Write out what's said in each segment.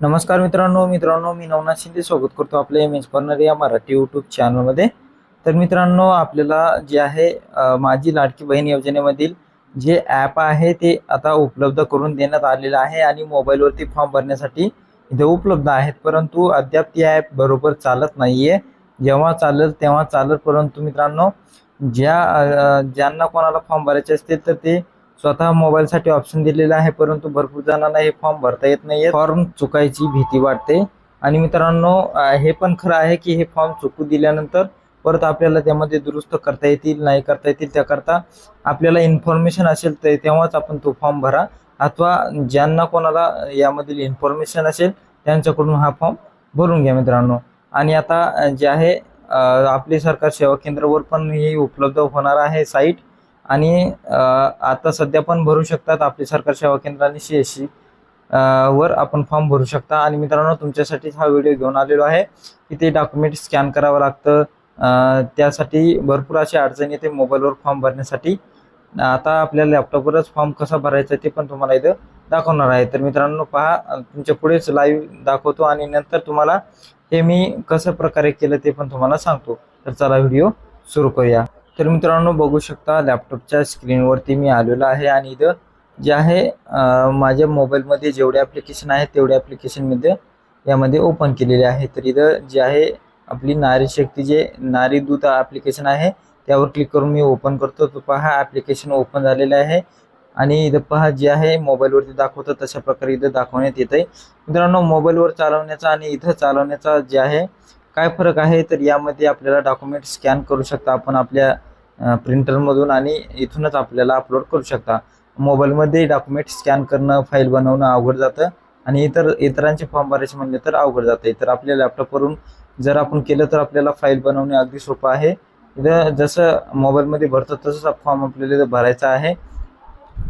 नमस्कार मित्रांनो मित्रांनो मी नवनाथ शिंदे स्वागत करतो आपल्या एम एच कॉर्नर या मराठी यूट्यूब चॅनलमध्ये तर मित्रांनो आपल्याला जे आहे माझी लाडकी बहीण योजनेमधील जे ॲप आहे ते आता उपलब्ध करून देण्यात आलेलं आहे आणि मोबाईलवरती फॉर्म भरण्यासाठी इथे उपलब्ध आहेत. परंतु अद्याप ती ॲप बरोबर चालत नाही आहे जेव्हा चालेल तेव्हा चालेल. परंतु मित्रांनो ज्या ज्यांना कोणाला फॉर्म भरायचे असतील तर ते स्वतः मोबाईलसाठी ऑप्शन दिलेला आहे परंतु भरपूर जणांना हे फॉर्म भरता येत नाही फॉर्म चुकायची भीती वाटते. आणि मित्रांनो हे पण खरं आहे की हे फॉर्म चुकू दिल्यानंतर परत आपल्याला त्यामध्ये दुरुस्त करता येतील नाही करता येतील त्याकरता आपल्याला इन्फॉर्मेशन असेल तर तेव्हाच आपण तो फॉर्म भरा. अथवा ज्यांना कोणाला यामधील इन्फॉर्मेशन असेल त्यांच्याकडून हा फॉर्म भरून घ्या मित्रांनो. आणि आता जे आहे आपले सरकार सेवा केंद्रावर पण हे उपलब्ध होणार आहे साईट आणि आता सध्या पण भरू शकतात आपले सरकार सेवा केंद्र आणि सी एस सी वर आपण फॉर्म भरू शकता. आणि मित्रांनो तुमच्यासाठी हा व्हिडिओ घेऊन आलेलो आहे. की ते डॉक्युमेंट स्कॅन करावं लागतं. त्यासाठी भरपूर अशी अडचण येते मोबाईलवर फॉर्म भरण्यासाठी. आता आपल्या लॅपटॉपवरच फॉर्म कसा भरायचा ते पण तुम्हाला इथं दाखवणार आहे. तर मित्रांनो पहा तुमच्या पुढेच लाईव्ह दाखवतो आणि नंतर तुम्हाला हे मी कसं प्रकारे केलं ते पण तुम्हाला सांगतो. तर चला व्हिडिओ सुरू करूया. तर मित्रांनो बघू शकता लॅपटॉपच्या स्क्रीनवरती मी आलेलो आहे आणि इथं जे आहे माझ्या मोबाईलमध्ये जेवढे ॲप्लिकेशन आहेत तेवढे ॲप्लिकेशनमध्ये यामध्ये ओपन केलेले आहे. तर इथं जे आहे आपली नारी शक्ती जे नारी दूत ॲप्लिकेशन आहे त्यावर क्लिक करून मी ओपन करतो. तर पहा ॲप्लिकेशन ओपन झालेलं आहे आणि इथं पहा जे आहे मोबाईलवरती दाखवतं तशा प्रकारे इथं दाखवण्यात येत आहे मित्रांनो मोबाईलवर चालवण्याचा आणि इथं चालवण्याचा जे आहे काय फरक आहे? तर यामध्ये आपल्याला डॉक्युमेंट स्कॅन करू शकता. आपण आपल्या प्रिंटरमधून आणि इथूनच आपल्याला अपलोड करू शकता. मोबाईलमध्ये डॉक्युमेंट स्कॅन करणं फाईल बनवणं अवघड जातं आणि इतर इतरांचे फॉर्म भरायचे म्हणले तर अवघड जाते तर आपल्या लॅपटॉपवरून जर आपण केलं तर आपल्याला फाईल बनवणे अगदी सोपं आहे. इथं जसं मोबाईलमध्ये भरतो तसंच फॉर्म आपल्याला इथं भरायचा आहे.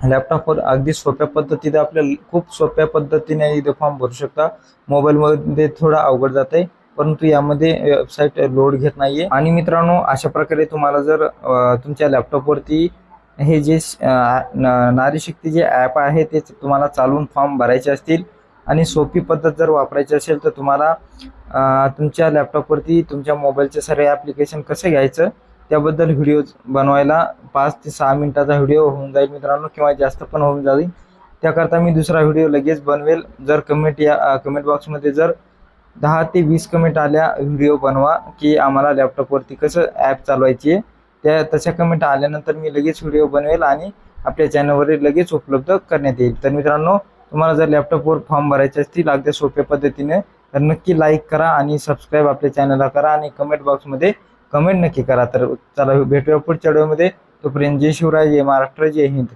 लॅपटॉपवर अगदी सोप्या पद्धतीने आपल्याला खूप सोप्या पद्धतीने इथं फॉर्म भरू शकता. मोबाईलमध्ये थोडं अवघड जात आहे परंतु यामध्ये वेबसाईट लोड घेत नाहीये. आणि मित्रांनो अशा प्रकारे तुम्हाला जर तुमच्या लॅपटॉपवरती हे जे न- नारी शक्ती जे ॲप आहे ते तुम्हाला चालवून फॉर्म भरायचे असतील आणि सोपी पद्धत जर वापरायची असेल तर तुम्हाला तुमच्या लॅपटॉपवरती तुमच्या मोबाईलचे सर्व ॲप्लिकेशन कसं घ्यायचं त्याबद्दल व्हिडिओ बनवायला पाच ते सहा मिनिटाचा व्हिडिओ होऊन जाईल मित्रांनो किंवा जास्त पण होऊन जाईल. त्याकरता मी दुसरा व्हिडिओ लगेच बनवेल. जर कमेंट या कमेंट बॉक्समध्ये जर दहा ते वीस कमेंट आल्या व्हिडिओ बनवा की आम्हाला लॅपटॉपवरती कसं ॲप चालवायची आहे. त्या तशा कमेंट आल्यानंतर मी लगेच व्हिडिओ बनवेल आणि आपल्या चॅनलवर लगेच उपलब्ध करण्यात येईल. तर मित्रांनो तुम्हाला जर लॅपटॉपवर फॉर्म भरायचे असतील अगदी सोप्या पद्धतीने तर नक्की लाईक करा आणि सबस्क्राईब आपल्या चॅनलला करा आणि कमेंट बॉक्समध्ये कमेंट नक्की करा. तर चला भेटूया पुढच्या व्हिडिओमध्ये तोपर्यंत जय शिवराय जय महाराष्ट्र जय हिंद.